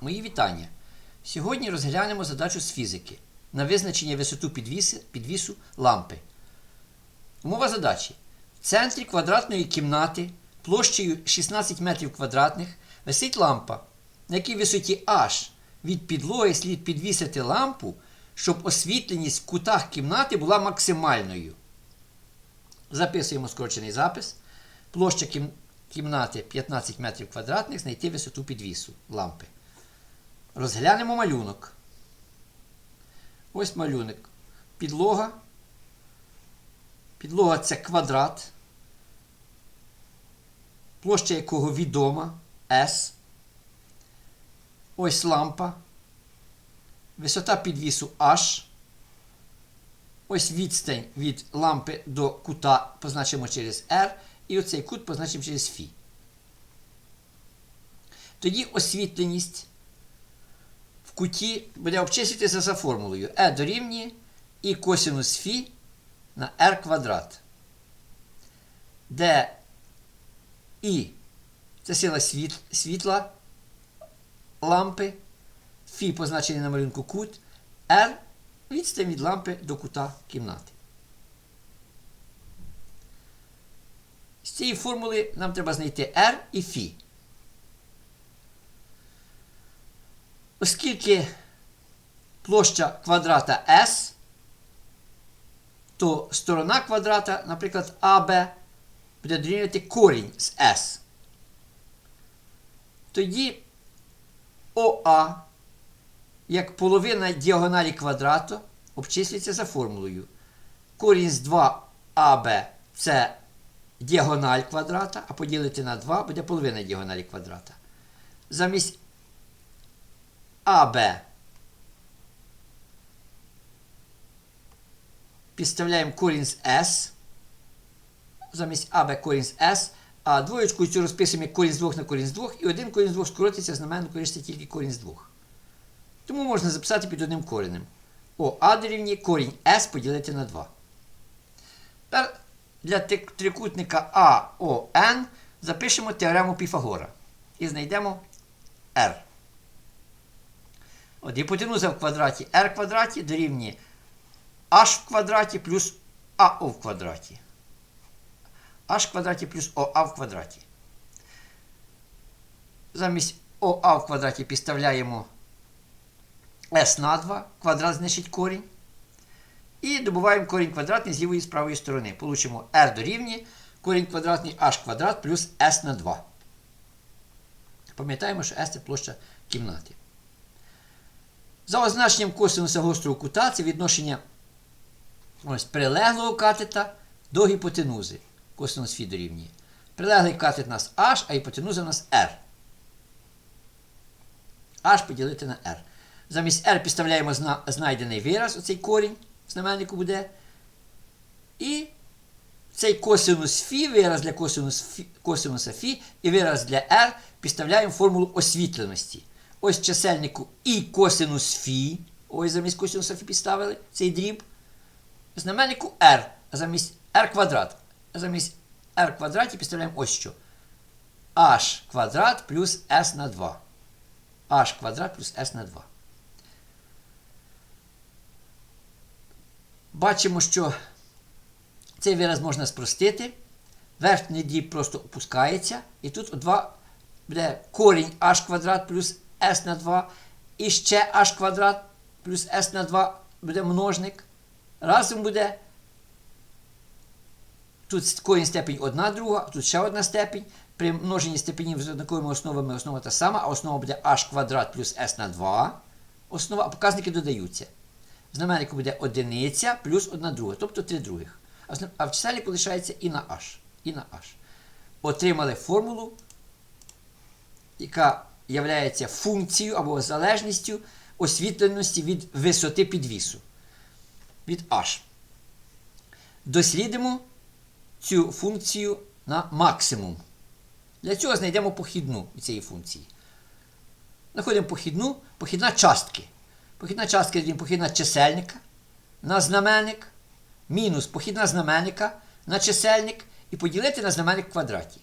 Мої вітання. Сьогодні розглянемо задачу з фізики на визначення висоту підвіси, підвісу лампи. Умова задачі. В центрі квадратної кімнати площею 16 метрів квадратних висить лампа, на якій висоті H від підлоги слід підвісити лампу, щоб освітленість в кутах кімнати була максимальною. Записуємо скорочений запис. Площа кім- кімнати 15 метрів квадратних, знайти висоту підвісу лампи. Розглянемо малюнок. Ось малюнок. Підлога. Підлога це квадрат, площа якого відома S. Ось лампа. Висота підвісу H. Ось відстань від лампи до кута позначимо через R. І оцей кут позначимо через Фі. Тоді освітленість куті буде обчислюватися за формулою E дорівнює і косинус Фі на R квадрат. Де І це сила світ, світла лампи. Фі позначений на малюнку кут. R відстань від лампи до кута кімнати. З цієї формули нам треба знайти R і Фі. Оскільки площа квадрата S, то сторона квадрата, наприклад, AB, буде дорівнювати корінь з S. Тоді ОА як половина діагоналі квадрату обчислюється за формулою. Корінь з 2АБ це діагональ квадрата, а поділити на 2 буде половина діагоналі квадрата. Замість АБ підставляємо корінь з S. Замість АБ корінь з S. А двоєчку цю розписуємо корінь з 2 на корінь з 2, і один корінь з 2 скоротиться, знаменник кориситься тільки корінь з 2. Тому можна записати під одним коренем. О, А дорівнює корінь S поділити на 2. Тепер для трикутника АОН запишемо теорему Піфагора. І знайдемо R. От гіпотенуза в квадраті R квадраті дорівнює H в квадраті плюс АО в квадраті. H в квадраті плюс ОА в квадраті. Замість ОА в квадраті підставляємо S на 2, квадрат знищить корінь. І добуваємо корінь квадратний з лівої і з правої сторони. Получимо R дорівнює корінь квадратний h квадрат плюс S на 2. Пам'ятаємо, що S це площа кімнати. За означенням косинуса гострого кута це відношення ось, прилеглого катета до гіпотенузи. Косинус фі дорівнює. Прилеглий катет у нас h, а гіпотенуза у нас R. H поділити на R. Замість R підставляємо зна- знайдений вираз, оцей корінь в знаменнику буде. І цей косинус фі, вираз для косинус фі, косинуса фі і вираз для R підставляємо формулу освітленості. Ось чисельнику і косинус фі. Ось замість косинуса фі підставили цей дріб. Знаменнику R, замість R квадрат. Замість R квадраті підставляємо ось що. H квадрат плюс S на 2. H квадрат плюс S на 2. Бачимо, що цей вираз можна спростити. Верхній дріб просто опускається. І тут 2 буде корінь h квадрат плюс s на 2. І ще h квадрат плюс s на 2 буде множник. Разом буде. Тут корінь степень 1 друга, тут ще одна степень. При множенні степенів з однаковими основами основа та сама, а основа буде h квадрат плюс s на 2. Основа, а показники додаються. В знаменнику буде одиниця плюс одна друга, тобто 3 других. А в чисельнику лишається і на h. І на h. Отримали формулу, яка є функцією або залежністю освітленості від висоти підвісу. Від h. Дослідимо цю функцію на максимум. Для цього знайдемо похідну цієї функції. Знаходимо похідну, похідна частки. Похідна частка похідна чисельника на знаменник, мінус похідна знаменника на чисельник і поділити на знаменник в квадраті.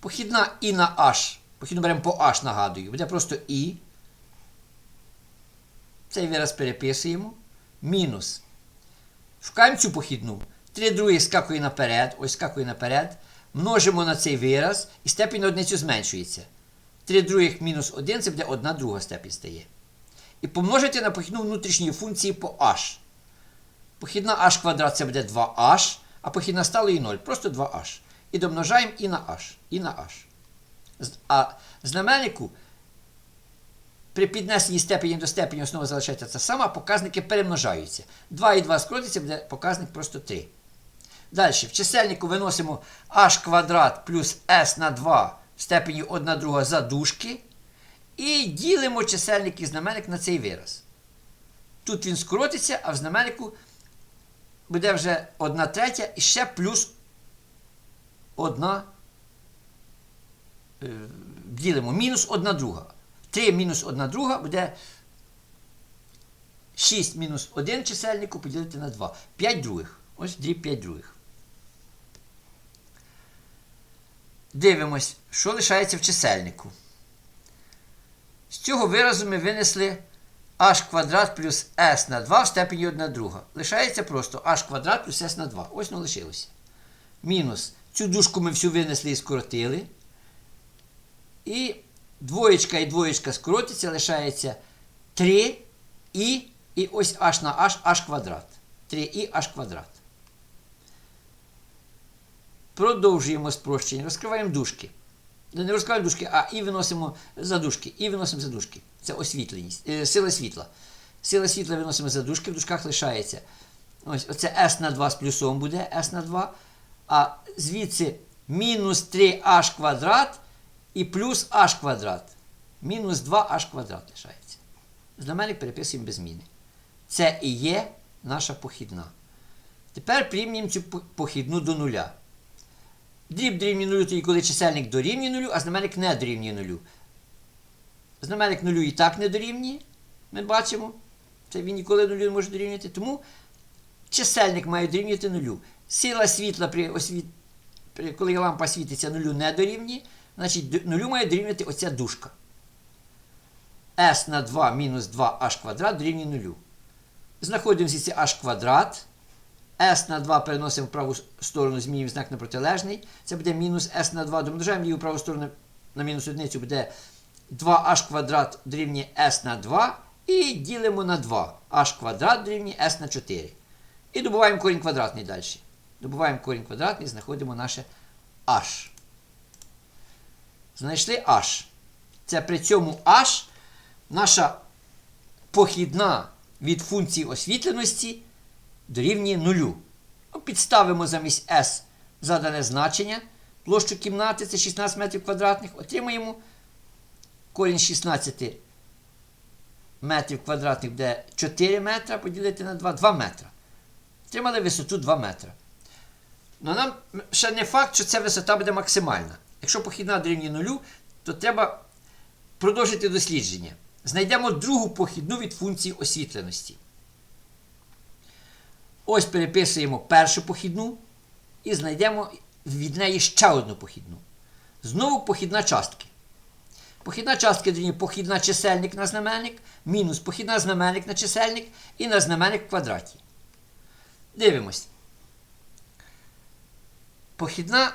Похідна і на h Похідну беремо по h, нагадую. Буде просто і. Цей вираз переписуємо. Мінус. Шукаємо цю похідну. 3 других скакує наперед. Ось скакує наперед. Множимо на цей вираз і степінь на одиницю зменшується. 3 других мінус 1 це буде 1 друга степінь стає. І помножити на похідну внутрішньої функції по h. Похідна h квадрат це буде 2h, а похідна сталої 0. Просто 2h. І домножаємо і на h, і на h. А знаменнику при піднесенні степені до степені основа залишається та сама, показники перемножаються. 2 і 2 скоротиться, буде показник просто 3. Далі, в чисельнику виносимо h квадрат плюс s на 2 в степені 1 друга за дужки. І ділимо чисельник і знаменник на цей вираз. Тут він скоротиться, а в знаменнику буде вже 1 третя і ще плюс 1. Е, Ділимо мінус 1 друга. 3 мінус 1 друга буде 6 мінус 1 чисельнику поділити на 2. 5 других. Ось дріб 5 других. Дивимось, що лишається в чисельнику. З цього виразу ми винесли h квадрат плюс s на 2 в степені 1 друга. Лишається просто h квадрат плюс s на 2. Ось воно лишилося. Мінус. Цю дужку ми всю винесли і скоротили. І двоєчка і двоєчка скоротиться, лишається 3 і, і ось h на h, h квадрат. 3 і h квадрат. Продовжуємо спрощення. Розкриваємо дужки. Ну, Не розкриваємо дужки, а і виносимо за дужки. І виносимо за дужки. Це освітленість. Е, сила світла. Сила світла виносимо за дужки, в дужках лишається. Ось оце S на 2 з плюсом буде S на 2. А звідси мінус 3h квадрат і плюс h квадрат. Мінус 2h квадрат лишається. Знаменник переписуємо без зміни. Це і є наша похідна. Тепер прирівнюємо цю похідну до нуля. Дріб дорівнює нулю, тоді коли чисельник дорівнює нулю, а знаменник не дорівнює нулю. Знаменник нулю і так не дорівнює. Ми бачимо. Це він ніколи нулю не може дорівнювати. Тому чисельник має дорівнювати нулю. Сила світла, при освіт... коли лампа світиться, нулю не дорівнює. Значить, нулю має дорівнювати оця дужка. s на 2 мінус 2h квадрат дорівнює нулю. Знаходимо звідси h квадрат. S на 2 переносимо в праву сторону, змінюємо знак на протилежний. Це буде мінус S на 2. Домножаємо ліву праву сторону на мінус одиницю, буде 2h квадрат дорівнює S на 2. І ділимо на 2. h квадрат дорівнює S на 4. І добуваємо корінь квадратний далі. Добуваємо корінь квадратний, знаходимо наше h. Знайшли h. Це при цьому h наша похідна від функції освітленості дорівнює нулю. Ну, підставимо замість S задане значення. Площу кімнати це 16 метрів квадратних. Отримаємо корінь 16 метрів квадратних буде 4 метра поділити на 2, 2 метра. Отримали висоту 2 метра. Ну, нам ще не факт, що ця висота буде максимальна. Якщо похідна дорівнює нулю, то треба продовжити дослідження. Знайдемо другу похідну від функції освітленості. Ось переписуємо першу похідну і знайдемо від неї ще одну похідну. Знову похідна частки. Похідна частка дорівнює похідна чисельник на знаменник, мінус похідна знаменник на чисельник і на знаменник в квадраті. Дивимось. Похідна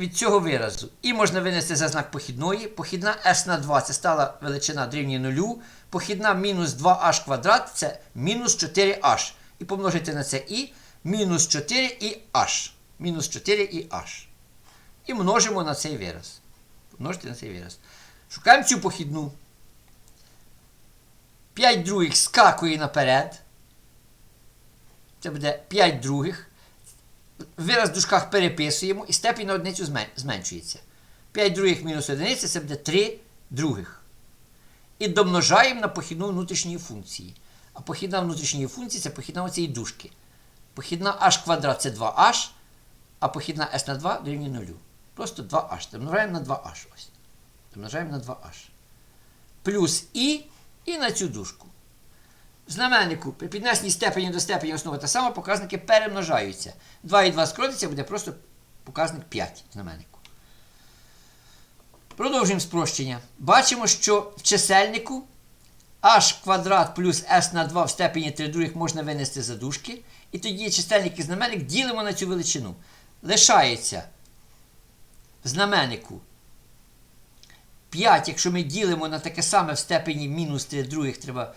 від цього виразу. І можна винести за знак похідної. Похідна s на 2 це стала величина дорівнює нулю. Похідна мінус 2h квадрат це мінус 4h. І помножити на це і мінус 4 і h. Мінус 4 і h. І множимо на цей вираз. Множити на цей вираз. Шукаємо цю похідну. 5 других скакує наперед. Це буде 5 других. Вираз в дужках переписуємо і степінь на одиницю зменшується. 5 других мінус одиниця це буде 3 других. І домножаємо на похідну внутрішньої функції. А похідна внутрішньої функції це похідна оцієї дужки. Похідна h квадрат це 2h, а похідна s на 2 дорівнює 0. Просто 2h. Домножаємо на 2h. Ось. Домножаємо на 2h. Плюс і, і на цю дужку. Знаменнику при піднесенні степені до степені основи та сама показники перемножаються. 2 і 2 скоротиться, буде просто показник 5 в знаменнику. Продовжуємо спрощення. Бачимо, що в чисельнику h квадрат плюс s на 2 в степені 3 других можна винести за дужки. І тоді чисельник і знаменник ділимо на цю величину. Лишається в знаменнику 5, якщо ми ділимо на таке саме в степені мінус 3 других, треба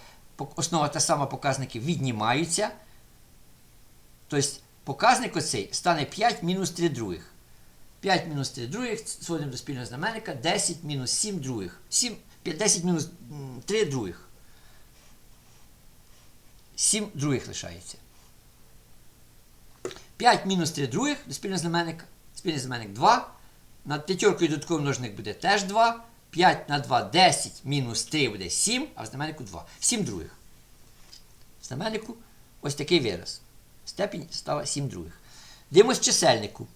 основа та сама показники віднімаються. Тобто показник оцей стане 5 мінус 3 других. 5 мінус 3 других, сводимо до спільного знаменника, 10 мінус 7 других. 7, 10 мінус 3 других. 7 других лишається. 5 мінус 3 других до спільного знаменника. Спільний знаменник 2. Над п'ятеркою додатковий множник буде теж 2. 5 на 2 10 мінус 3 буде 7, а в знаменнику 2. 7 других. В знаменнику ось такий вираз. Степінь стала 7 других. Дивимось чисельнику.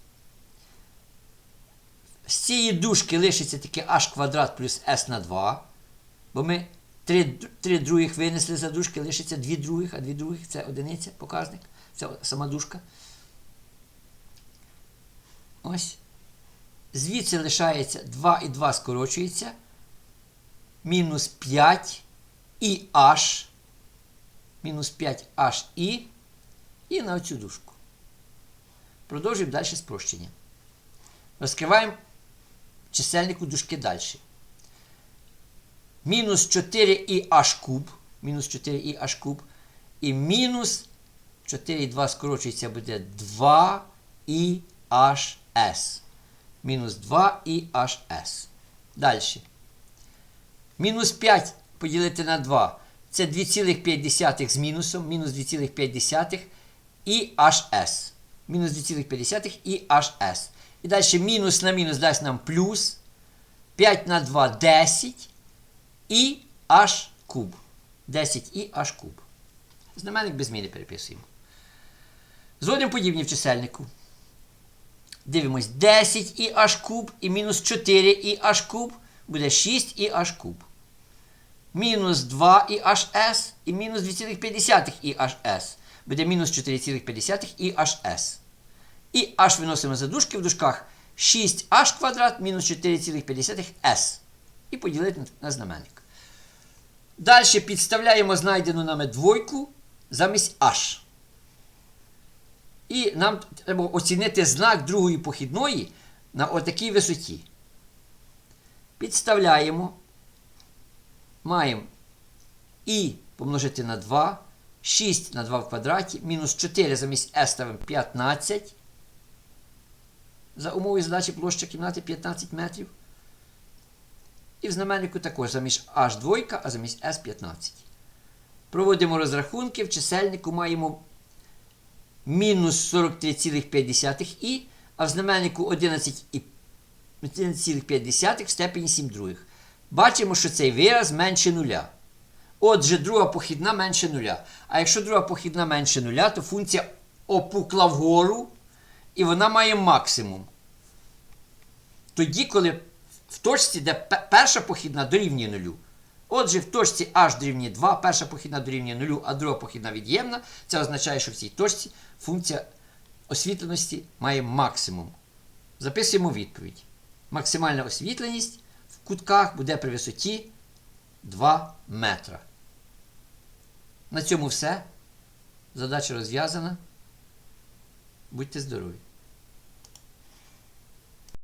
З цієї дужки лишиться таке h квадрат плюс s на 2. Бо ми 3, 3 других винесли за дужки, лишиться 2 других, а 2 других це одиниця, показник. Це сама дужка. Ось. Звідси лишається 2 і 2 скорочується. Мінус 5 і h. Мінус 5 h і. І на оцю дужку. Продовжуємо далі спрощення. Розкриваємо чисельнику дужки далі. Мінус 4 і h куб. Мінус 4 і h куб. І мінус 4 і 2 скорочується буде 2 і hs. Мінус 2 і hs. Далі. Мінус 5 поділити на 2. Це 2,5 з мінусом. Мінус 2,5 і hs. Мінус 2,5 і hs. І далі мінус на мінус дасть нам плюс. 5 на 2 10 і h куб. 10 і h куб. Знаменник без зміни переписуємо. Зводимо подібні в чисельнику. Дивимось 10 і h куб і мінус 4 і h куб буде 6 і h куб. Мінус 2 і hs і мінус 2,5 і hs. Буде мінус 4,5 і hs. І h виносимо за дужки в дужках 6h квадрат мінус 4,5s. І поділити на знаменник. Далі підставляємо знайдену нами двойку замість h. І нам треба оцінити знак другої похідної на отакій висоті. Підставляємо. Маємо і помножити на 2. 6 на 2 в квадраті. Мінус 4 замість s ставимо 15. За умовою задачі площа кімнати 15 метрів. І в знаменнику також замість h двойка, а замість s 15. Проводимо розрахунки. В чисельнику маємо мінус 43,5 і, а в знаменнику 11,5 в степені 7 других. Бачимо, що цей вираз менше нуля. Отже, друга похідна менше нуля. А якщо друга похідна менше нуля, то функція опукла вгору, і вона має максимум. Тоді, коли в точці, де перша похідна дорівнює нулю. Отже, в точці h дорівнює 2, перша похідна дорівнює 0, а друга похідна від'ємна. Це означає, що в цій точці функція освітленості має максимум. Записуємо відповідь. Максимальна освітленість в кутках буде при висоті 2 метра. На цьому все. Задача розв'язана. Будьте здорові!